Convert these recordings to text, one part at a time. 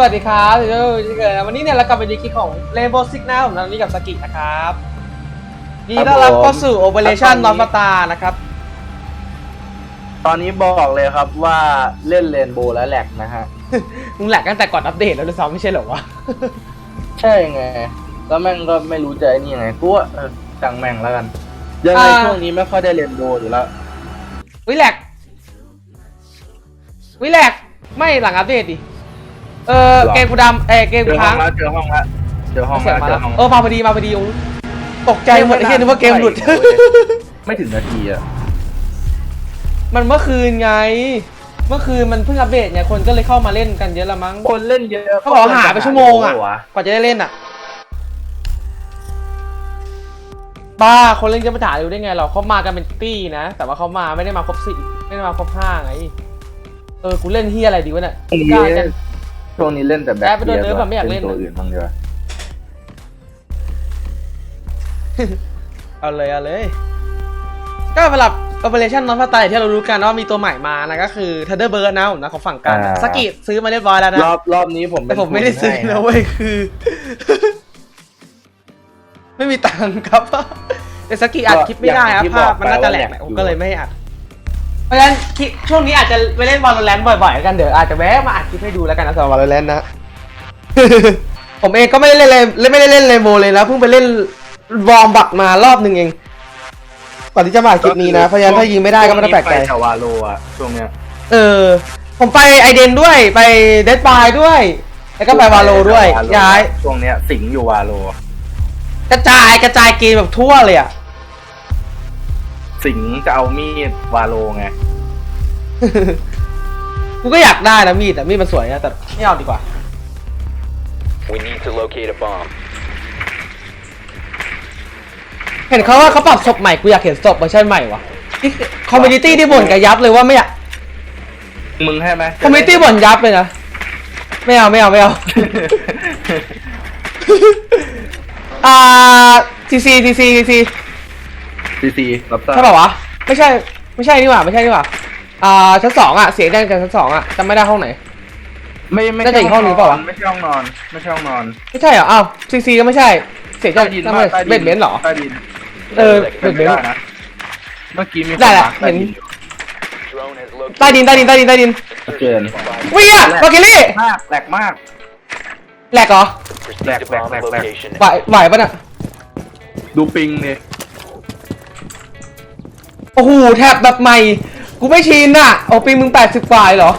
สวัสดีครับเดี๋ยวเกิดวันนี้เนี่ยเรากลับไปดีคลิปของ Rainbow Six นะผมตอนนี้กับสกินะครับยินดีต้อนรับเข้าสู่ Operation ครับนอนปตานะครับ ตอนนี้บอกเลยครับว่าเล่นเรนโบว์แล้วแหลกนะฮะ มึงแหลกตั้งแต่ก่อนอัปเดตแล้วด้วยซ้ำไม่ใช่เหรอวะ ใช่ไง แล้วแม่งก็ไม่รู้จะไอ้นี่ยังไงกูว่าเออจังแม่งแล้วกัน ยังไงอ่า ช่วงนี้ไม่ค่อยได้เรนโบว์อยู่แล้ว วิแหลกวิแหลกไม่หลังอัปเดตดิ เออหรอเกมกูดำเออเกมเจกูอห้อค้างงแล้วเจอห้องแล้วเจอห้องเสียแล้วงมาเจแล้อวห้องเออมาพอดีมาพอดีโอ้ตกใจหมดไอ้เหี้ยนึกว่าเกมหลุด ไม่ถึงนาทีอะมันเมื่อคืนไง เมื่อคืนมันเพิ่งอัปเดตไงคนก็เลยเข้ามาเล่นกันเยอะละมั้ง คนเล่นเยอะเขาบอกว่าหาไปชั่วโมงอะเหรวกว่าจะได้เล่นอะ บ้า คนเล่นจะมาถ่ายดูได้ไง เราเขามากันเป็นตี้นะ แต่ว่าเขามาไม่ได้มาครบสี่ไม่ได้มาครบห้าไง เออ กูเล่นเฮียอะไรดีวะเนี่ยช่วงกล้านี้กัน ช่วงนี้เล่นแต่แบ็แอคปไปโดนเนิร์ฟอะไม่อยากเล่น ตัวอื่นบ้างดีกว่าเอาเลยเอาเลย ก็สำหรับ Operation นอนพาตายที่เรารู้กันว่ามีตัวใหม่มานะก็คือ Thunderbird นะผมนะของฝั่งกันอ่าสกิซื้อมาเรียบร้อยแล้วนะรอบรอบนี้ผมแต่เป็นผมไม่ได้ซื้อให้นะเว้ยคือ ไม่มีตังค์ครับแต่สกีอัดคลิปไม่ได้ครับภาพมันน่าจะแหลกแหละผมก็เลยไม่ให้อัด เพราะฉะนั้นคลิปช่วงนี้อาจจะไปเล่น Valorant บ่อยๆแล้วกันเดี๋ยวอาจจะแวะมาอัดคลิปให้ดูแล้วกันนะสำหรับ Valorant นะ ผมเองก็ไม่ได้เล่นเลยไม่ได้เล่นเลโมเลยนะเพิ่งไปเล่นวอร์มบักมารอบหนึ่งเองก่อนที่จะมาอัดคลิปนี้นะเพราะฉะนั้นถ้ายิงไม่ได้ก็ไม่ต้องแปลกใจช่วงนี้ไปแต่วาโลอะช่วงเนี้ยเออ ผมไปไอเดนด้วยไปเดดบายด้วย แล้วก็ไปวาโลด้วย Valo ย้ายช่วงเนี้ยสิงอยู่วาโล กระจายกระจายเกมแบบทั่วเลยอะ สิงจะเอามีดวาโลไง กูก็อยากได้นะมีดแต่มีดมันสวยนะแต่ไม่เอาดีกว่า We need to locate a bomb. เห็นเขาว่าเขาปรับศพใหม่กูอยากเห็นศพเวอร์ชันใหม่วะที่คอมมูนิตี้ที่บ่นกับยับเลยว่าไม่อยากมึงให้ไหมคอมมูนิตี้บ่นยับเลยนะไม่เอาไม่เอาไม่เอา อ่าทีซีทีซีทีซี ซีซีรับทราบใช่ป่าวะไม่ใช่ไม่ใช่นี่หว่าไม่ใช่นี่หว่าอ่าชั้นสองอะเสียงดังจากชั้นสองอะจำไม่ได้ห้องไหน ไม่ไม่น่าจะอีกห้องนึงเปล่าวะ ไม่ใช่ห้องนอน ไม่ใช่ห้องนอนไม่ใช่เหรออ้าวซีซีก็ไม่ใช่ เสียงจากใต้ดินทำไมใต้ดิเบดเบนซ์เหรอ ใต้ดินเออเบเป็นดไปเบนได้ซ์นะเมื่อกี้มีคนได้แหละมาร์คใต้เห็นดินอยู่ Drone has located ใต้ดินใต้ดินใต้ดินใต้ดินเกินวิ่งอะบากิลี่มากแหลกมาก แหลกเหรอ Proceed Back, to back, bomb back, back. location. ไหวไหวปะน่ะดูปิงเนี่ย โอ้โหแทบแบบใหม่ กูไม่ชินอะโอ้ปีมึงแปดสิบกว่าเลยเหรอ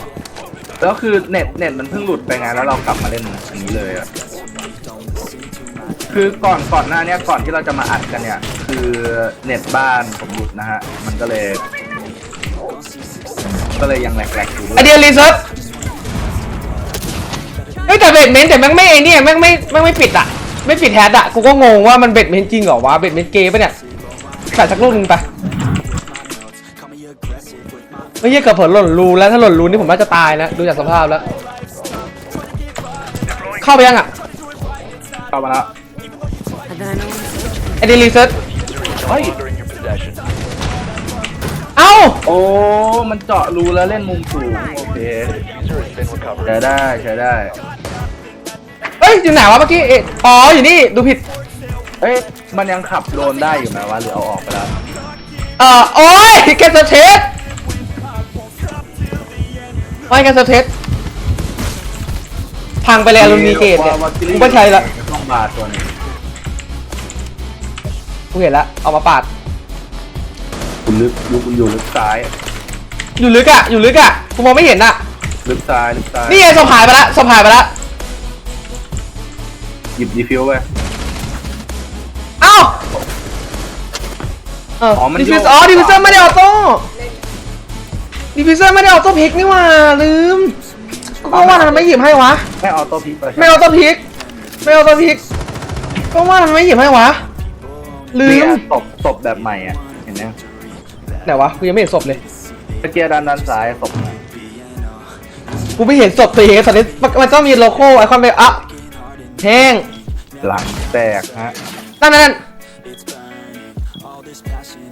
แล้วคือเน็ตเน็ตมันเพิ่งหลุดไปไงแล้วเรากลับมาเล่นอันนี้เลยอะคือก่อนก่อนหน้าเนี้ยก่อนที่เราจะมาอัดกันเนี่ย คือเน็ตบ้านผมหลุดนะฮะ มันก็เลย ก็เลยยังแหลกๆอยู่ด้วไอยเดียรีเซิร์ชเฮ้ยแต่เบดเมนต์แต่แม่งไม่ไอ้เนี่ยแม่งไม่แม่งไม่ปิดอะ ไม่ปิดแฮชอะ กูก็งงว่ามันเบดเมนต์จริงเหรอวะเบดเมนต์เกย์ปะเนี่ยใส่สักลูกหนึงไป ไม่ใช่เกิดผลหล่นรูแล้วถ้าหล่นรูนี่ผมน่าจะตายนะดูจากสภาพแล้ว เข้าไปยังอะเข้ามาแล้ว ไอเดียรีเซิร์ช No longer in your possession. เอ้าโอ้ มันเจาะรูแล้วเล่นมุมสูงโอเค User has been recovered. ใช้ได้ใช้ได้เอ้ยอยู่ไหนวะเมื่อกี้เอ๊ะอ๋ออยู่นี่ดูผิด เอ้ยมันยังขับโดรนได้อยู่ไหมวะหรือเอาออกไปแล้ว เอ่อโอ้ยแกสเทส ไม่แกสเทสพังไปแล้วลูนีเกตเนี่ยกูไม่ใช่ละต้องบาทตัวนี้กูเห็นละเอามาปาดคุณลึกลึกอยู่ลึกซ้าย อยู่ลึกอะอยู่ลึกอะกูมองไม่เห็นอะลึกซ้ายลึกซ้ายนี่ไงสะพายไปละสะพายไปละหยิบดีฟิวไปเอ้าเอออ๋อมันดิฟิวโยกอ๋อดิฟิวเซอร์ไม่ได้ออโต้ ดิฟิวเซอร์ไม่ได้ออโต้พลิกนี่หว่าลืมก็ว่าทำไมไม่หยิบให้วะ ไม่ออโต้พลิกไปไม่ออโต้พลิก ไม่ออโต้พลิก ก็ว่าทำไมไม่หยิบให้วะ ลืนี่มอะตบตบแบบใหม่อะ เห็นไหมไหนวะกูยังไม่เห็นศพเลย ตะเกียร์ด้านด้านซ้ายตบกูไม่เห็นศพตัวเองตอนนี้มันมันต้องมีโลโก้ไอคอนไปอะแห้งหลังแตกฮะนั่นนั่นนั่น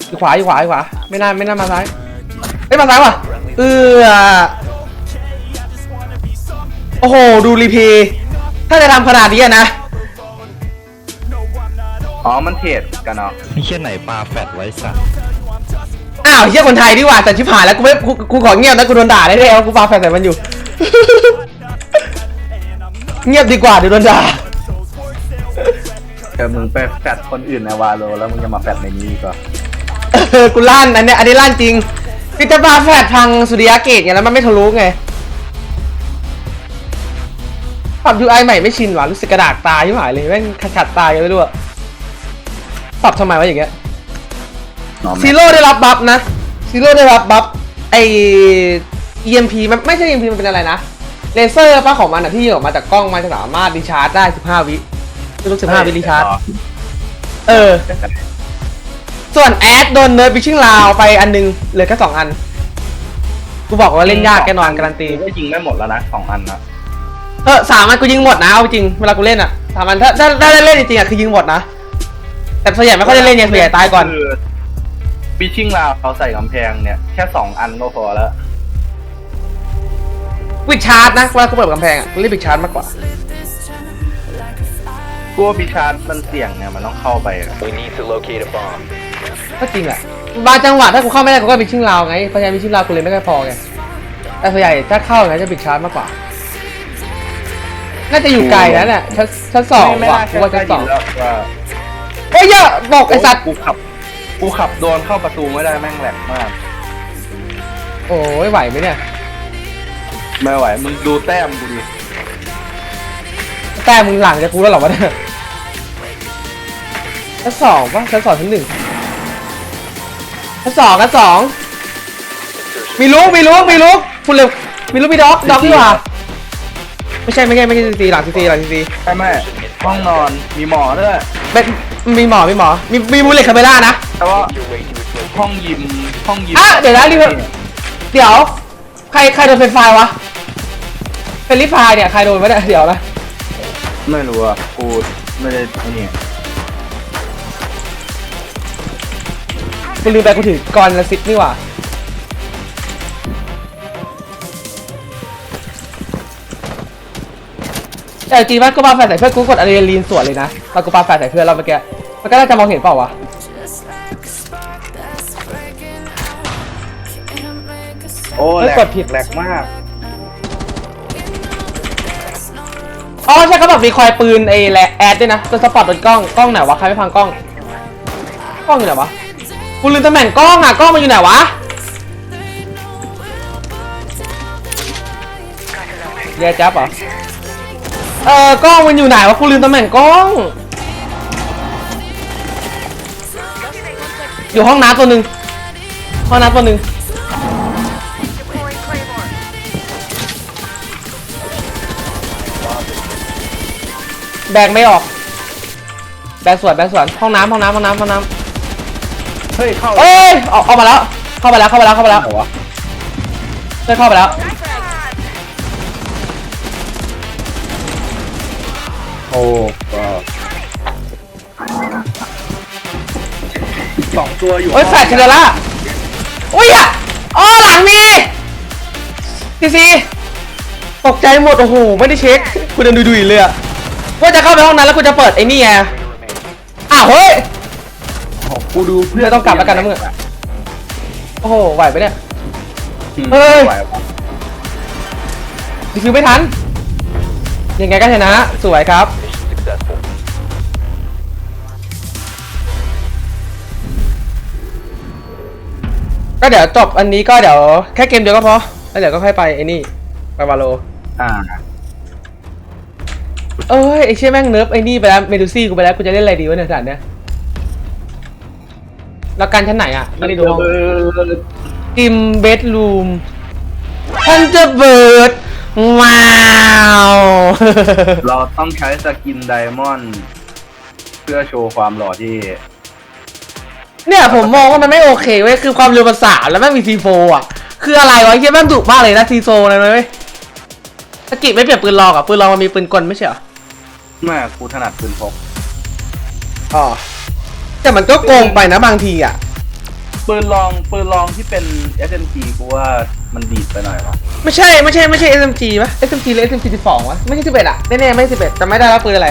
อยู่ขวาอยู่ขวาอยู่ขวา ไม่น่าไม่น่ามาซ้ายเอ้ยมาซ้ายว่ะ เออโอ้โห ดูรีเพย์ถ้าจะทำขนาดนี้อะนะ อ๋อ มันเทรดกันเนาะไม่เช่นไหนปลาแฟดไว้สัตว์อ้าวเฮียคนไทยดีกว่าแต่ชิบหายแล้วกูไม่กูกูขอเงียบนะกูโดนด่าได้แล้วกูปาแฟนใส่มันอยู่ เงียบดีกว่าเดี๋ยวโดนด่าเออมึงไปแฟดคนอื่นในวาโลแล้วมึงจะมาแฟดในนี้ก็ เออกูลั่นอันเนี้ยอันนี้ลั่นจริง คือจะปาแฟดทางสุริยะเกตไงแล้วมันไม่ทะลุไงปรับ UI ใหม่ไม่ชินหว่ะรู้สึกกระดากตาที่หายเลยแม่งขัดขัดๆตากันไม่รู้อะปรับทำไมวะอย่างเงี้ยน้องซีโร่ได้รับบัฟนะซีโร่ได้รับบัฟไอ EMP มันไม่ใช่ EMP มันเป็นอะไรนะเลเซอร์ป้าของมันอะที่ยิงออกมาจากกล้องมันจะสามารถรีชาร์จได้ 15 วิไม่รู้15 วิรีชาร์จเออ ส่วนแอดโดนเนิร์ดบิชชิ่งลาวไปอันนึงเหลือแค่สองอัน กูบอกว่าเล่นยากแกนอนการันตี ก็ยิงไม่หมดแล้วนะสองอันนะเออสามอันกูยิงหมดนะเอาจริงเวลากูเล่นอะสามอันถ้าถ้าถ้าได้เล่นจริงๆอะคือยิงหมดนะ แต่ส่วนใหญ่ไม่ค่อยได้เล่นไงส่วนใหญ่ตายก่อน คือปิชชิ่งลาวเขาใส่กำแพงเนี่ย แค่สองอันก็พอแล้ววิดชาร์จนะเวลากูเปิดกำแพงอะกูเล่นวิดชาร์จมากกว่า กลัวพิชาร์จมันเสี่ยงเนี่ยมันต้องเข้าไปอะ We need to locate a bomb. ก็จริงแหละบางจังหวะถ้ากูเข้าไม่ได้กูก็บิดชิ่งราวไงเพราะฉะนั้นบิดชิ่งราวกูเลยไม่ค่อยพอไงแต่ส่วนใหญ่ถ้าเข้าไงจะบิดชาร์จมากกว่า น่าจะอยู่ไกลนะเนี่ยชั้นชั้นสองไม่ว่ะน่ากูว่าชั้นสองแล้วว่าเฮ้ยเยอะบอกไอ้สัตว์กูขับกูขับโดนเข้าประตูไม่ได้แม่งแหลกมาก โอ้ยไหวไหมเนี่ยไม่ไหวมึงดูแต้มกูดิแต่มึงหลังจากกูแล้วเหรอวะเนี่ยชั้นสองปะชั้นสองชั้นหนึ่ง ชั้นสองชั้นสองมีลูกมีลูกมีลูกคุณเร็วมีลูกมีด็อกด็อกดีกว่าไม่ใช่ไม่ใช่ไม่ใช่ซีซีหลังซีซีหลังซีซีใช่ไหมห้องนอนมีหมอด้วยเป็นมีหมอมีหมอมีมีมูลเลตคาเมล่านะแต่ว่า Make your way to its location. ห้องยิมห้องยิมอะเดี๋ยวนะรีเวอร์เดี๋ยว ใครใครโดนเป็นไฟล์วะเป็นรีไฟล์เนี่ยใครโดนวะเนี่ยเดี๋ยวนะไม่รู้อะกูไม่ได้ไอ้นี่ กูลืมไปกูถือกรละสิบนี่หว่าแต่จริงๆว่ากูปาแฟลชใส่เพื่อนกูกดอะดรีนาลีนสวนเลยนะตอนกูปาแฟลชใส่เพื่อนเราเมื่อกี้มันก็น่าจะมองเห็นเปล่าวะ โอ้เฮ้ยแหลกกดผิด แหลกมาก อ๋อใช่เขาบอกมีคอยปืนไอ้แหละแอดด้วยนะตัวสปอตบนกล้องกล้องไหนวะใครไม่พังกล้องกล้องอยู่ไหนวะ กูลืมตำแหน่งกล้องอะกล้องมันอยู่ไหนวะเรียจับเหรอเออกล้องมันอยู่ไหนวะกูลืมตำแหน่งกล้อง อยู่ห้องน้ำตัวหนึ่งห้องน้ำตัวหนึ่งแบกไม่ออก แบกสวนแบกสวนห้องน้ำห้องน้ำห้องน้ำห้องน้ำ เฮ้ยเข้าเอ้ยออกออกมาแล้ว เข้าไปแล้ว เข้าไปแล้ว เข้าไปแล้วเหรอวะเฮ้ยเข้าไปแล้ว โอ้ก็สองตัวอยู่เฮ้ยแฟดเชเดล่าอุ้ยอะอ๋อหลังมีซีซีตกใจหมด โอ้โห ไม่ได้เช็คกูเดินดุยๆเลยอะว่าจะเข้าไปห้องนั้นแล้วกูจะเปิดไอ้นี่ไงอ้าวเฮ้ย กูดูเพื่อนไม่ต้องกลับแล้วกันนะมึงโอ้โหไหวไปเนี่ย เฮ้ย ไหวปะดีคิวไม่ทัน ยังไงก็ชนะ สวยครับ Mission successful. ก็เดี๋ยวจบอันนี้ก็เดี๋ยวแค่เกมเดียวก็พอ แล้วเดี๋ยวก็ค่อยไปไอ้นี่ ไปวาโล อ่า เอ้ยไอ้เชี่ยแม่งเนิร์ฟไอ้นี่ไปแล้วเมดูซี่กูไปแล้วกูจะเล่นอะไรดีวะเนี่ยสัตว์เนี่ย แล้วการชั้นไหนอะไม่ได้ดูห้องจิมเบดรูมทันจะเบิร์ดว้าว เราต้องใช้สกินไดมอนด์เพื่อโชว์ความหล่อที่ เนี่ยผมมองว่ามันไม่โอเคเว้ยคือความเร็วภาษาแล้วแม่งมีซีโฟอะ คืออะไรวะไอ้เชี่ยแม่งดุมากเลยนะซีโฟนะเว้ยสกิไม่เปลี่ยนปืนลองอะปืนลองมันมีปืนกลไม่ใช่เหรอแม่กูถนัดปืนพกอ๋อ แต่มันก็โกงไปนะบางทีอะ ปืนลองปืนลองที่เป็น SMG กูว่ามันดีดไปหน่อยวะไม่ใช่ไม่ใช่ไม่ใช่ SMG ปะ SMG หรือ SMG 12วะไม่ใช่11อะแน่ๆไม่ใช่11แต่ไม่ได้รับปืนอะไร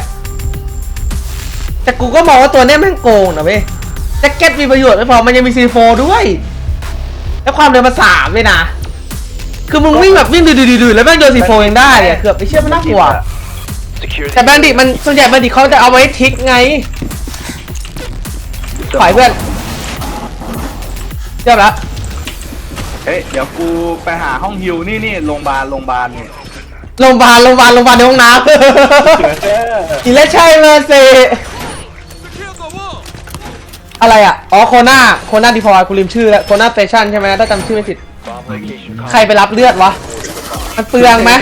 แต่กูก็มองว่าตัวเนี้ยแม่งโกงนะเว้ยแจ็คเก็ตมีประโยชน์ไม่พอมันยังมี C4 ด้วย แล้วความเร็วมาสามเลยนะ คือมึงวิ่งแบบวิ่งดืดๆๆแล้วแม่งโดน C4 เองได้เนี่ยเกือบไปเชื่อมันน่ากลัว Secure แต่แบนดิตมันส่วนใหญ่แบนดิตเขาจะเอาไว้ทิกไง ถอยเพื่อนเรียบแล้วเฮ้ยเดี๋ยวกูไปหาห้องฮิวนี่นี่โรงพยาบาลโรงพยาบาลเนี่ยโรงพยาบาลโรงพยาบาลโรงพยาบาลในห้องน้ำอิเลชัยเมอร์เซอะไรอะ อ๋อโคนาโคนาดีพอร์กูลืมชื่อแล้วโคนาสเตชันใช่ไหมถ้าจำชื่อไม่ผิด bomb location. ใครไปรับเลือดวะ มันเปลืองไหม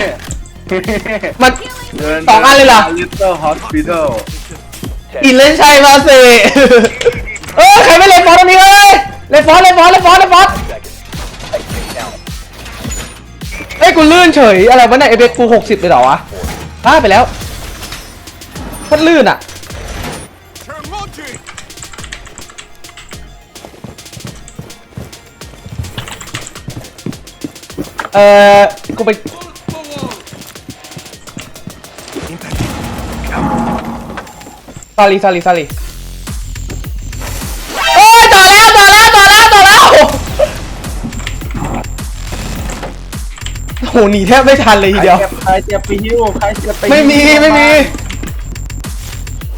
มันสองอันเลยเหรอลิตเติ้ลฮอสพิทอลอิเลชัยเมอร์เซ เอ้ยใครไม่เล่นฟอสตรงนี้เอ้ยเล่นฟอสเล่นฟอสเล่นฟอสเล่นฟอสเอ้ยกูลื่นเฉยอะไรวะเนี่ยเอเบกูหกสิบเลยเหรอวะพลาดไปแล้วมันลื่นอะเออกูไปสอรี่สอรี่สอรี่ หหนีแทบไม่ทันเลยทีเดียว ใครเจ็บไปฮิวใครเจ็บไปฮิวไม่มีไม่มี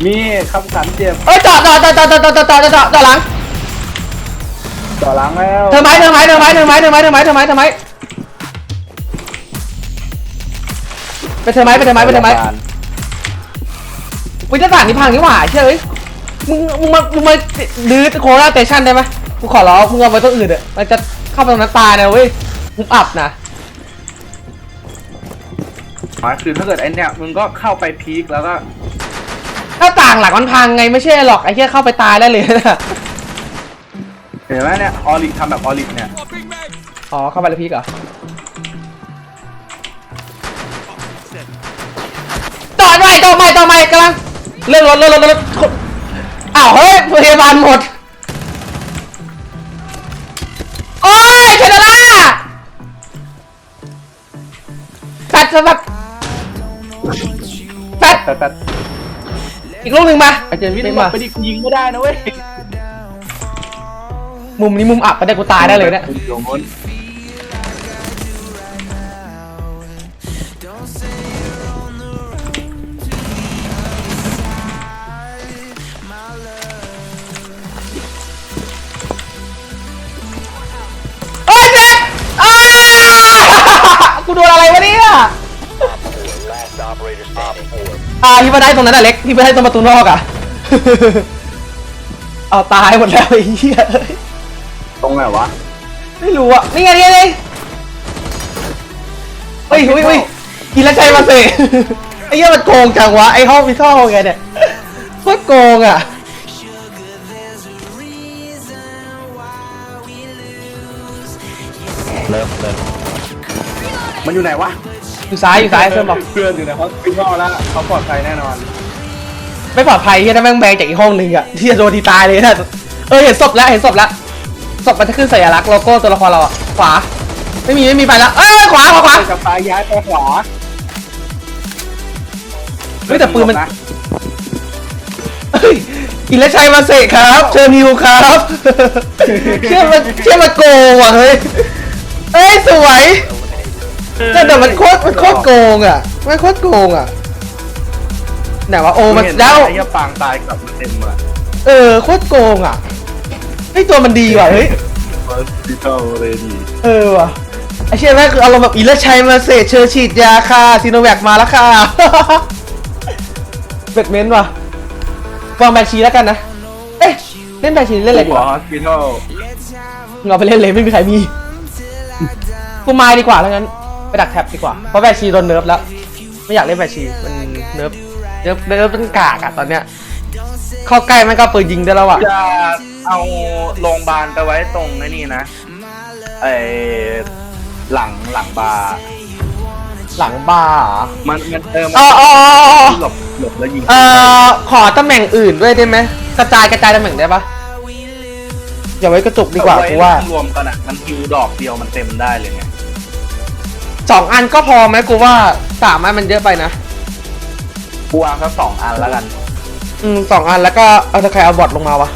มีคำสันเจ็บเอ้ยต่อต่อต่อต่อต่อต่อต่อต่อต่อต่อหลังต่อหลังแล้วเธอไม้เธอไม้เธอไม้เธอไม้เธอไม้เธอไม้เธอไม้เธอไม้ไปเธอไม้ไปเธอไม้ไปเธอไม้วิจารณ์นี่พังนี่หว่าเชื่อเอ้ยมึงมึงมามึงมาดื้อโคราชสเตชันได้ไหมกูขอร้องมึงเอาไปตัวอื่นเถอะมันจะเข้าไปตรงนั้นตายนะเว้ยมึงอับนะ หมายคือถ้าเกิดไอเนี้ยมึงก็เข้าไปพีคแล้วก็หน้าต่างหลังมันพังไงไม่ใช่หรอกไอ้เหี้ยเข้าไปตายได้เลยนะเห็นไหมเนี่ยออริทำแบบออริเนี่ยอ๋อเข้าไปแล้วพีกเหรอต่อใหม่ต่อใหม่ต่อใหม่กำลังเลื่อนรถเลื่อนรถเลื่อนรถอ้าวเฮ้ยพยาบาลหมดโอ้ยเชนล่าตัดสำหรั บตัดแต่แต่อีกลูกหนึ่งมาไอเจนวิทย์นี่บอมากไปดิกูยิงไม่ได้นะเว้ย มุมนี้มุมอับไปได้กูตายได้เลยเนี่ยโยมนาที่มาได้ตรงนั้นอะเล็กที่มาได้ตรงประตูนอกอะเอาตายหมดแล้วไอ้เหี้ยตรงไหนวะไม่รู้อะนี่ไงนี่ไงเฮ้ยเฮ้ยเฮ้ยกินแล้วใจมาเสไอ้เหี้ยมันโกงจังวะไอ้ห้องพิท่อไงเนี่ยโคตรโกงอะเริ่มเริ่มมันอยู่ไหนวะ อยู่ซ้ายอยู่ซ้ายเพื่อนบอกเพื่อนอยู่ในฮอสพิทอลแล้วเขาปลอดภัยแน่นอน ไม่ปลอดภัยเฮียถ้าแม่งแบงจากอีกห้องหนึ่งอะที่จะโดนทีตายเลยนะเออเห็นศพแล้วเห็นศพแล้วศพมันจะขึ้นสัญลักษณ์โลโก้ตัวละครเราอะขวา ไม่มีไม่มีไปแล้วเอ้ยขวาขวาขวาจะไปย้ายไปขวาเฮ้ยแต่ปืนมันเฮ้ยอิเลชัยมาเสกครับ เชิญฮิวครับเชื่อมันเชื่อมันโกงว่ะเฮ้ยเอ้ยสวย แต่แต่มันโคตรมันโคตรโกงอะมันโคตรโกงอะไหนวะโอมันเห็นแล้ว ไอ้เหี้ยปางตายกลับมาเต็มเลยเออโคตรโกงอะไอ้ยตัวมันดีว่ะเฮ้ย ฮอสพิทอลเลยดีเออว่ะไอเชี่ยแม่งคืออารมณ์แบบอิเลชัยมาเสกเชิญฉีดยาค่ะซีโนแวคมาแล้วค่ะ เบ็ดเมนต์ว่ะวางแบนชีแล้วกันนะ เอ๊ะเล่นแบนชีเล่นอะไรดีหัววะฮอสพิทอลมึงเอาไปเล่นเลยไม่มีใครมี กูมายดีกว่าแล้วงั้น ไปดักแท็บดีกว่า เพราะแบนชีโดนเนิร์ฟแล้ว ไม่อยากเล่นแบนชีมันเนิร์ฟเนิร์ฟเนิร์ฟเป็นกากอะตอนเนี้ย เข้าใกล้มันก็เอาปืนยิงได้แล้วอะจะเอาโรงพยาบาลไปไว้ตรงไอ้นี่นะไอหลังหลังบาร์หลังบาร์เหรอมันมันเออมันอ๋ออ๋ออ๋ออ๋อหลบหลบแล้วยิงเอ่อขอตำแหน่งอื่นด้วยได้ไหมกระจายกระจายตำแหน่งได้ปะอย่าไว้กระจุกดีกว่าเอไกูว่า รวมกันอะมันฮิวดอกเดียวมันเต็มได้เลยไง สองอันก็พอไหมกูว่าสามอันมันเยอะไปนะกูวางสักสองอันแล้วกัน อืมสองอันแล้วก็เอาตะใครเอาบอทลงมาวะ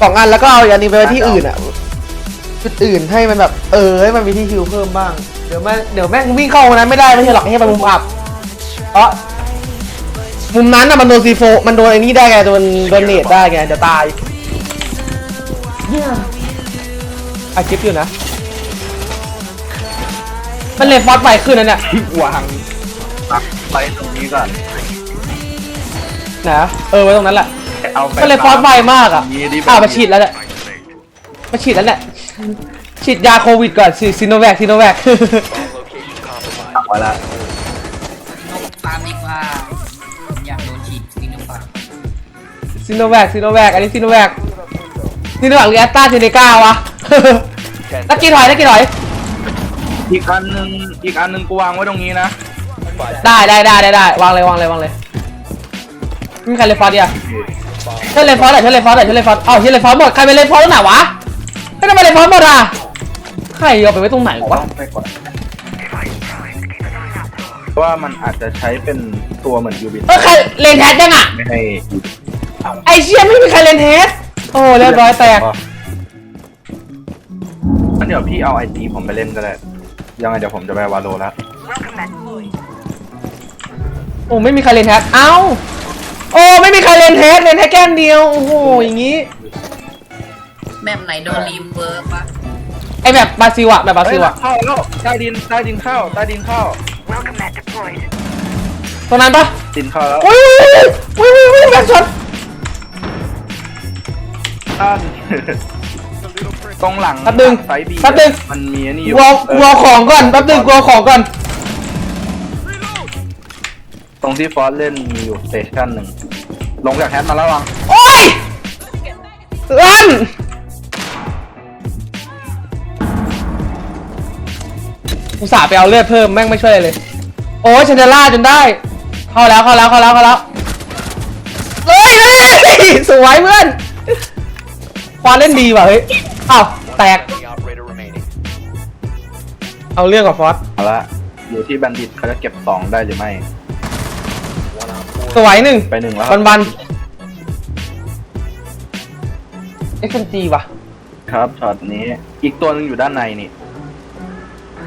สองอันแล้วก็เอาอันนี้ไปไว้ที่อื่นอะจุดอื่นให้มันแบบ เออให้มันมีที่ฮิวเพิ่มบ้างเดี๋ยวแม่งเดี๋ยวแม่งวิ่งเข้าตรงนั้นไม่ได้ไม่ใช่หรอกให้มันมุมอับเพราะมุมนั้นน่ะมันโดนซีโฟมันโดนไอ้นี่ได้ไงโดนโดนเนตได้ไงจะตายเนี่ยอาคลิปอยู่นะ มันเลยฟอสไวขึ้นนะเนี่ย วางปักไปตรงนี้ก่อนนะ เออไว้ตรงนั้นแหละเอาไปก็เลยฟอสไวมากอะนี่ดิอ่ามาฉีดแล้วแหละมาฉีดแล้วแหละฉีดยาโควิดก่อนฉีดซีโนแวคซีโนแวค ปักไว้แล้วนกฟาร์มดีกว่าผมอยากโดนฉีดซีโนฟาร์มซีโนแวคซีโนแวคอันนี้ซีโนแวคซีโนแวคหรือแอสตราเซเนกาวะ นักกีถอยนักกีถอย อีกอันหนึงอีกอันหนึงกูวางไว้ตรงนี้นะได้ได้ได้ได้ได้วางเลยวางเลยวางเลยไม่มีใครเลยฟอสดิอะเช่วยเลยฟอสหน่อยช่วยเลยฟอสหน่อยช่วยเลยฟอสเอ้าช่วยเลยฟอสหมดใครเป็นเลยฟอสตรงไหนวะไม่ทำไมเลยฟอสหมดอะใครเอาไปไว้ตรงไหนวะไปก่อนว่ามันอาจจะใช้เป็นตัวเหมือนยูบิเออใครเลนแฮชยังอะไม่ให้ไอเชี่ยไม่มีใครเล่นเฮดโอ้เรียบร้อยแตกงั้นเดี๋ยวพี่เอาไอจีผมไปเล่นก็ได้ ยังไงเดี๋ยวผมจะไปวาโลแล้ว โอ้ไม่มีใครเล่นเฮดเอ้า โอ้ไม่มีใครเล่นเฮดเล่นแค่แก้มเดียว โอ้โหอย่างงี้ แมปไหนโดนรีเวิร์กปะไอแบบบราซิลอะแบบบราเฮ้ซิยลอะเข้าแล้วใต้ดินใต้ดินเข้าใต้ดินเข้าตรงนั้นปะดินเข้าแล้วอุ้ยอุ้ยอุ้ยอุ้ยแบบชน ท่าน ตรงหลังแป๊บนึงไซบีแป๊บนึง มันมีอันนี้อยู่กลัวกลัวของก่อนแป๊บนึงกลัวของก่อน ตรงที่ฟอสเล่นมีอยู่สเตชันหนึ่งลงจากแฮทมาแล้ววังโอ้ยลั่นอุตส่าห์ไปเอาเลือดเพิ่มแม่งไม่ช่วยอะไรเลย โอ้ยเชนเดล่าจนได้ เข้าแล้วเข้าแล้วเข้าแล้วเข้าแล้วเฮ้ยเฮ้ยสวยเพื่อนควาเล่นดีว่ะเฮ้ย อ้าวแตก The operator remaining. เอาเรื่องกับฟอสเอาละอยู่ที่บัณฑิตเขาจะเก็บสองได้หรือไม่ One on four. สวยหนึ่งไปหนึ่งแล้ววันวันเอ็กซ์จีว่ะ ครับช็อตนี้ อีกตัวหนึงอยู่ด้านในนี่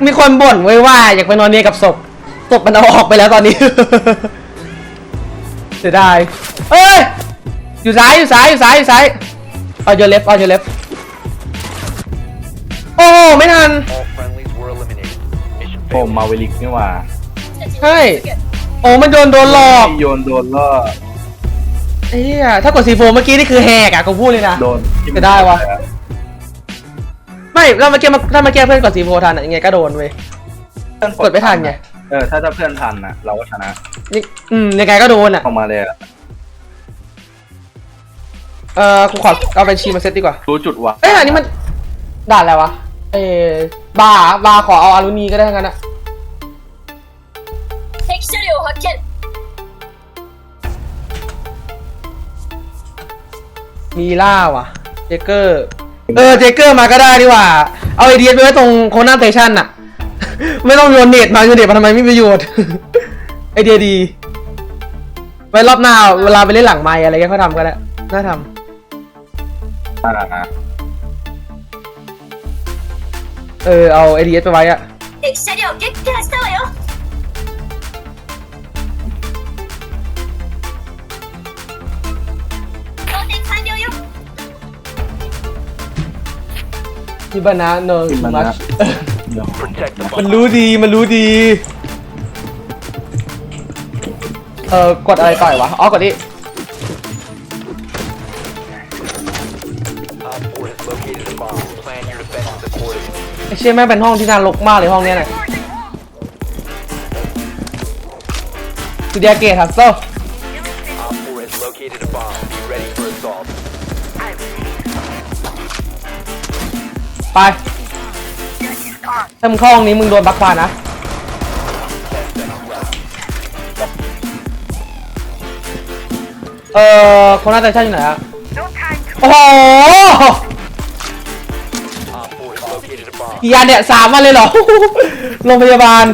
มีคนบ่นไว้ว่าอยากไปนอนเนียกับศพศพมันเอาออกไปแล้วตอนนี้ เสียดายเอ้ย อยู่ซ้ายอยู่ซ้ายอยู่ซ้ายอยู่ซ้ายเอาเยอะเล็บเอาเยอะเล็บโอ้ไม่ทัน All friendlies were eliminated. Mission โอม failed. มาเวลิกนี่หว่าใช่ โอ้มันโดนโดนหลอกโยนโดนล่อเฮียถ้ากดซีโฟเมื่อกี้นี่คือแหกอะกูพูดเลยนะ โดนจะได้วะ ไม่แล้วเมื่อกี้มันถ้าเมื่อกี้เพื่อนกดซีโฟทันอะยังไงก็โดนเว้ย เพื่อนกดไม่ทันไง เออถ้าถ้าเพื่อนทันนะเราก็ชนะนี่อืมยังไงก็โดนอะออกมาเลยอะเออกูขอเอาบัญชีมาเซตดีกว่ารู้จุดวะเอ้ยอันนี้มันด่านอะไรวะ เออบาร์บาร์ขอเอาอารุณีก็ได้ทั้งนั้นอะ 敌车両発见 มีล่าว่ะ เจเกอร์ เออ เจเกอร์มาก็ได้ดีกว่า เอาไอเดียไปไว้ตรงโคนาสเตชันอะ ไม่ต้องโยนเน็ตมาโยนเน็ตมาทำไมไม่มีประโยชน์ ไอเดียดี ไว้รอบหน้าเวลาไปเล่นหลังไมค์อะไรเงี้ยเขาทำก็ได้ น่าท อ่า ำ เออ เอาไอเดียไปไว้อะ 敵車両撃破したわよ装填完了よ ที่บานาโน ที่มัน มั นะ ช เดี๋ยว Protect the มัน bomb. รู้ดี มันรู้ดี เออกดอะไรต่อยวะ อ๋อ กดนี่ เชี่ยแม่เป็นห้องที่น่ารกมากเลยห้องเนี้ยน่ะสุดยาเกตฮัสเซล Op 4 has located a bomb. Be ready for assault. ไปถ้ามึงเข้าห้องนี้มึงโดนบักควานะ เออคนน่าจะใช่อยู่ไหนอะโอ้โห กี่อันเนี่ยสามวันเลยเหรอ โรงพยาบาล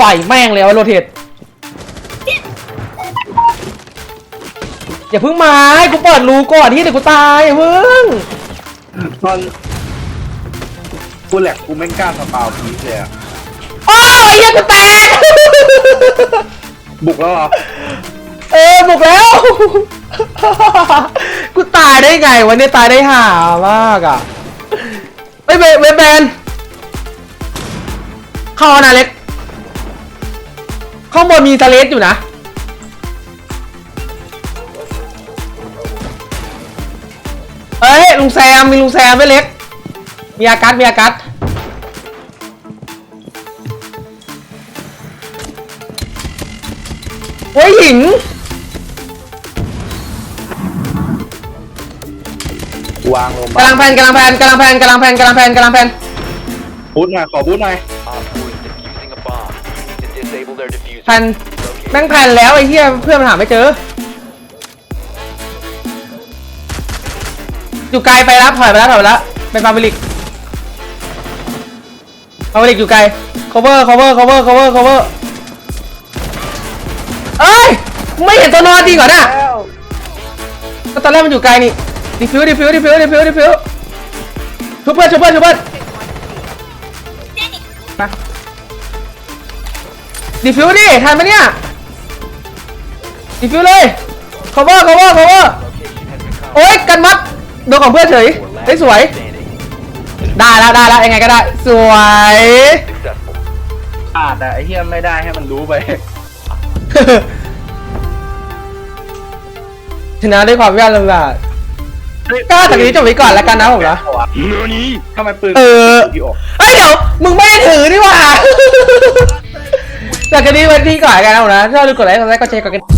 ปล่อยแม่งเลยเอาโรเทตอย่าเพิ่งมาให้กูเปิดรูก่อนที่เดี๋ยวกูตายอย่าเพิ่งตอนกูแหลกกูไม่กล้าสปาวพีคเลยอะโอ้ยเหี้ยังกูแตก บุกแล้วเหรอเออบุกแล้ว กูตายได้ไงวะเนี่ยตายได้ห่ามากอะ เฮ้ยเวเวแบนเข้านะเล็กข้างบนมีสเลสอยู่นะ เอ้ยลุงแซมมีลุงแซมไม่เล็ก มีอากัสมีอากัสโอ้ยหิน วางลงกำลังแพนกำลังแพนกำลังแพนกำลังแพนกำลังแพนกำลังแพนบูทหน่อยขอบูทหน่อย Op 4 is defusing a bomb. You need to disable their diffuser. แพนแม่งแพนแล้วไอ้เหี้ยเพื่อนมันหาไม่เจอ อยู่ไกลไปแล้วถอยไปแล้วถอยไปแล้วเป็นฟาร์มิลิกฟาร์มิลิกอยู่ไกล cover cover cover cover cover เอ้ย ไม่เห็นตัวนอนดีกว่าน่ะก็ตอนแรกมันอยู่ไกลนี่ ดิฟิวดิฟิวดิฟิวดิฟิวดิฟิวชุบเพื่อนชุบเพื่อนชุบเพื่อนมาดิฟิวดิทันไหมเนี่ยดิฟิวเลย cover cover cover Location has been โอ๊ยกันมัดโดนของเพื่อนเฉยได้ยสวย standing. ได้แล้วได้แล้วยังไงก็ได้ สวย Successful. อาจแต่ไอ้เฮียไม่ได้ให้มันรู้ไปชนะด้วยความยากลำบาก ก็จากนี้จบไว้ก่อนแล้วกันนะผมนะทำไมปืนเออพี่อกเอ้ยเดี๋ยวมึงไม่ได้ถือนี่หว่าจากนี้วันที่ก่อนแล้วกันนะผมนะถ้าดูกดไลค์กดไลค์กดแชร์กดกระดิ่ง